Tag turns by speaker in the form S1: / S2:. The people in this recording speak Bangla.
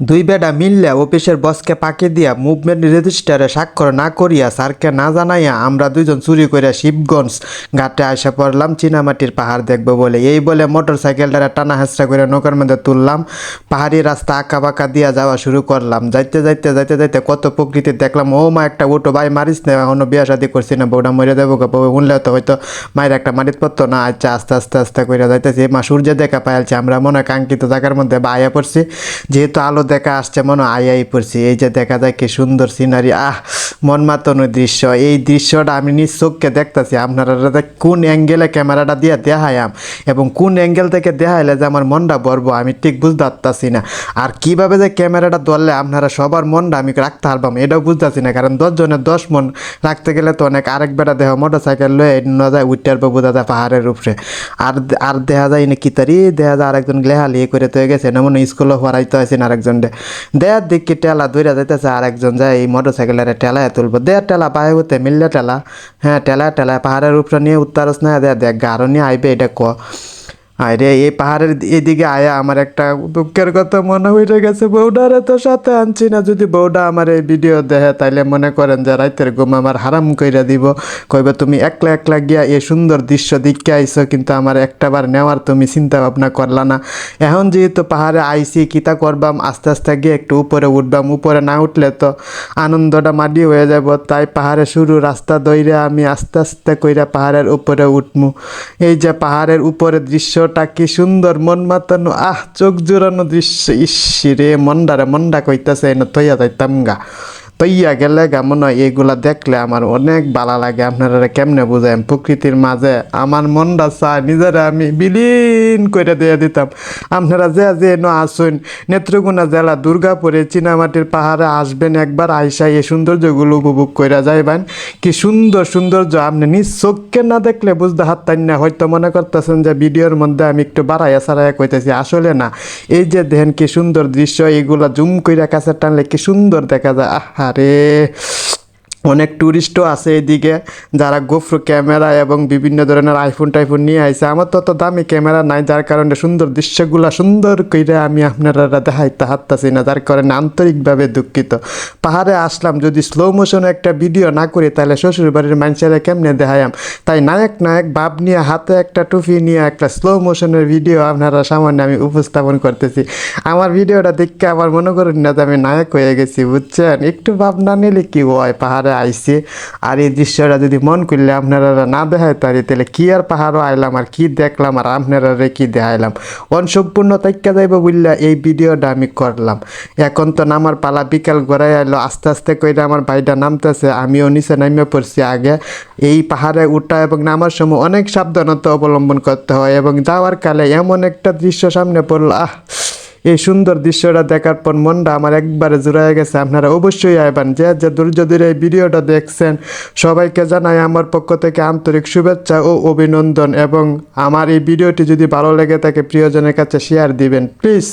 S1: দুই বেডা মিললে অফিসের বসকে পাকে দিয়া মুভমেন্ট রেজিস্টারে স্বাক্ষর না করিয়া স্যারকে না জানাইয়া আমরা দুইজন চুরি করে শিবগঞ্জ ঘাটে আসা পড়লাম, চীনামাটির পাহাড় দেখব বলে। এই বলে মোটর সাইকেলটারে টানা হেঁচড়া করে নৌকার মধ্যে তুললাম, পাহাড়ি রাস্তা আঁকা বাঁকা দিয়া যাওয়া শুরু করলাম। যাইতে যাইতে যাইতে যাইতে কত প্রকৃতি দেখলাম, ও মা, একটা উঠো, ভাই, মারিস না, এখনও বিয়া শাদি করছি না, বউটা মরে দেবো বউ উনলে তো হয়তো মায়ের একটা মারিত পড়তো না আচ্ছা আস্তে আস্তে আস্তে করে যাইতেছি। মা সূর্য দেখা পাইলছি আমরা মনে কাঙ্ক্ষিত জায়গার মধ্যে বা আয়া পড়ছি। যেহেতু আলো দেখা আসছে, মনে হয় আয়াই পড়ছি। এই যে দেখা যায় কি সুন্দর সিনারি আহ মন মাতানো দৃশ্য। এই দৃশ্যটা আমি নিজ চোখকে দেখতেছি, আপনারা কোন অ্যাঙ্গেলে ক্যামেরাটা দিয়ে দেখায়াম এবং কোন অ্যাঙ্গেল থেকে দেখাইলে যে আমার মনটা বলব আমি ঠিক বুঝতে পারতাছি না। আর কীভাবে যে ক্যামেরাটা ধরলে আপনারা সবার মনটা আমি রাখতে পারবাম এটাও বুঝতেছি না। কারণ দশ জনের দশ মন রাখতে গেলে তো অনেক আরেক বেটা দেহ মোটর সাইকেল লয়ে ন যায়, উঠতে পারব বোঝা যায় পাহাড়ের উপরে। আর আর দেখা যায় না কিতারি দেখা যায় আরেকজন লেহালি করে তো গেছে, না মনে স্কুলে পড়াইতে হয়েছে না আরেকজন দেয়ার দিকে টেলা দৌড়া যাইতেছে, আরেকজন যায় এই মোটর সাইকেলের টেলায় তুলবো। দেয়ার টেলা পায়ে হতে মিললে টেলা হ্যাঁ টেলা টেলা পাহাড়ের উপরে নিয়ে উত্তারস না দেয়া দেখ গারো নিয়ে আইবে, এটা ক। আরে, এই পাহাড়ের এদিকে আয়া, আমার একটা দুঃখের কথা মনে হয়ে গেছে। বউডারে তো সাথে আনছি না। যদি বউডা আমার এই ভিডিও দেখে তাইলে মনে করেন যে রাইতের ঘুম আমার হারাম কইরা দিব। কইবে, তুমি একলা একলা গিয়া এই সুন্দর দৃশ্য দিকে আইছো, কিন্তু আমার একটাবার নেওয়ার তুমি চিন্তা ভাবনা করলা না। এখন যেহেতু পাহাড়ে আইসি কিতা করবাম? আস্তে আস্তে গিয়ে একটু উপরে উঠবাম। উপরে না উঠলে তো আনন্দটা মাটি হয়ে যাব তাই পাহাড়ে শুরু রাস্তা দইরে আমি আস্তে আস্তে কইরা পাহাড়ের উপরে উঠমু। এই যে পাহাড়ের উপরে দৃশ্যটা কি সুন্দর, মন মাতানো। আহ, চোখ জোড়ানো দৃশ্য। ইস রে, মন্ডারে মন্ডা কইতাছে, এনে তৈয়া যাইতাম গা। তৈয়া গেলে মনে হয় এগুলা দেখলে আমার অনেক ভালো লাগে। আপনারা কেমনে বুঝেন প্রকৃতির মাঝে আমার মনটা চায়, নিজেরা আমি বিলীন করে দিয়ে দিতাম। আপনারা যে যে ন আসুন, নেত্রকোনা জেলা দুর্গাপুরে চীনামাটির পাহাড়ে আসবেন, একবার আইসা এই সৌন্দর্যগুলো উপভোগ করে যাইবেন। কি সুন্দর সৌন্দর্য, আপনি নিজ চোখকে না দেখলে বুঝতে হাততান না। হয়তো মনে করতেছেন যে ভিডিওর মধ্যে আমি একটু বাড়াইয়া সারাইয়া কইতেছি, আসলে না। এই যে দেখেন কি সুন্দর দৃশ্য এইগুলা জুম কইরা কাছে টানলে কি সুন্দর দেখা যায়। 아 래. অনেক ট্যুরিস্টও আছে এদিকে, যারা গোফ্রো ক্যামেরা এবং বিভিন্ন ধরনের আইফোন টাইফোন নিয়ে আইছে। আমার তো অত দামি ক্যামেরা নাই, যার কারণে সুন্দর দৃশ্যগুলা সুন্দর করে আমি আপনারা দেখাইতে হারতাছি না, যার কারণে আন্তরিকভাবে দুঃখিত। পাহাড়ে আসলাম, যদি স্লো মোশনে একটা ভিডিও না করি, তাহলে শ্বশুর বাড়ির মানুষেরা কেমনে দেখায়াম তাই নায়ক নায়ক ভাব নিয়ে হাতে একটা টুপি নিয়ে একটা স্লো মোশনের ভিডিও আপনারা সামান্য আমি উপস্থাপন করতেছি। আমার ভিডিওটা দেখে আবার মনে করেন না যে আমি নায়ক হয়ে গেছি, বুঝছেন? একটু ভাব না নিলে কি হয়, পাহাড়ে আইসে। আর এই দৃশ্যটা যদি মন করলে আপনারা না দেখায় তারি তাহলে কি আর পাহাড়ও আইলাম, আর কি দেখলাম, আর আপনারা রে কি দেখাইলাম। অনসম্পূর্ণ তাইকা যাইব বললে এই ভিডিওটা আমি করলাম। এখন তো নামার পালা বিকাল গড়াই আইলো, আস্তে আস্তে কইরা আমার ভাইটা নামতেছে, আমিও নিচে নামিয়ে পড়ছি আগে। এই পাহাড়ে উঠা এবং নামার সময় অনেক সাবধানতা অবলম্বন করতে হয় এবং যাওয়ার কালে এমন একটা দৃশ্য সামনে পড়ল, আহ! এই সুন্দর দৃশ্যটা দেখার পর মনটা আমার একবারে জুড়ায় গেছে। আপনারা অবশ্যই আইবেন। যে যে দুর্যোধীর ধরে এই ভিডিওটা দেখছেন, সবাইকে জানাই আমার পক্ষ থেকে আন্তরিক শুভেচ্ছা ও অভিনন্দন এবং আমার এই ভিডিওটি যদি ভালো লেগে থাকে, প্রিয়জনের কাছে শেয়ার দিবেন। প্লিজ